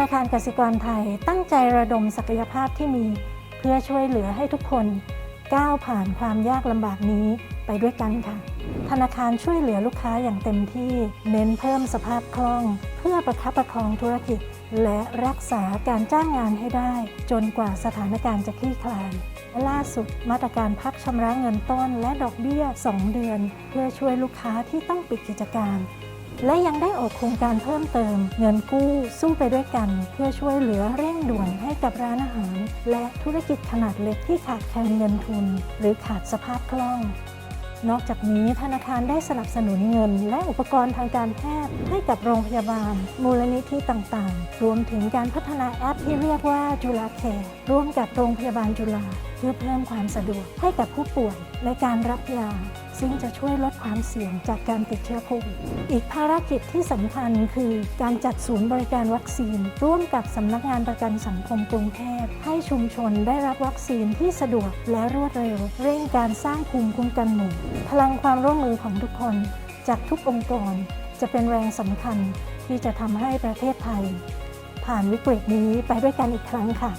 นาคารกสิกรไทยตั้งใจระดมศักยภาพที่มี เพื่อช่วยเหลือให้ทุกคนก้าวผ่านความยากลำบากนี้ไปด้วยกันค่ะ ธนาคารช่วยเหลือลูกค้าอย่างเต็มที่ เน้นเพิ่มสภาพคล่อง เพื่อประคับประคองธุรกิจ และรักษาการจ้างงานให้ได้ จนกว่าสถานการณ์จะคลี่คลายและล่าสุดมาตรการพักชำระเงินต้นและดอกเบี้ย 2 เดือน เพื่อช่วยลูกค้าที่ต้องปิดกิจการ และยังได้ออกโครงการเพิ่มเติม เงินกู้สู้ไปด้วยกัน เพื่อช่วยเหลือเร่งด่วนให้กับร้านอาหาร และธุรกิจขนาดเล็กที่ขาดแคลนเงินทุน หรือขาดสภาพคล่องนอกจากนี้ธนาคารได้สนับสนุนเงิน และอุปกรณ์ทางการแพทย์ให้กับโรงพยาบาล มูลนิธิต่างๆ รวมถึงการพัฒนาแอปที่เรียกว่าจุฬาแคร์ร่วมกับโรงพยาบาลจุฬาเพื่อเพิ่มความสะดวกให้กับผู้ป่วยในการรับยาซึ่งจะช่วยลดความเสี่ยงจากการติดเชื้อโควิด อีกภารกิจที่สำคัญคือการจัดศูนย์บริการวัคซีน ร่วมกับสำนักงานประกันสังคมกรุงเทพให้ชุมชนได้รับวัคซีนที่สะดวกและรวดเร็ว เร่งการสร้างภูมิคุ้มกันหมู่ พลังความร่วมมือของทุกคน จากทุกองค์กร จะเป็นแรงสำคัญที่จะทำให้ประเทศไทย ผ่านวิกฤตนี้ไปด้วยกันอีกครั้งค่ะ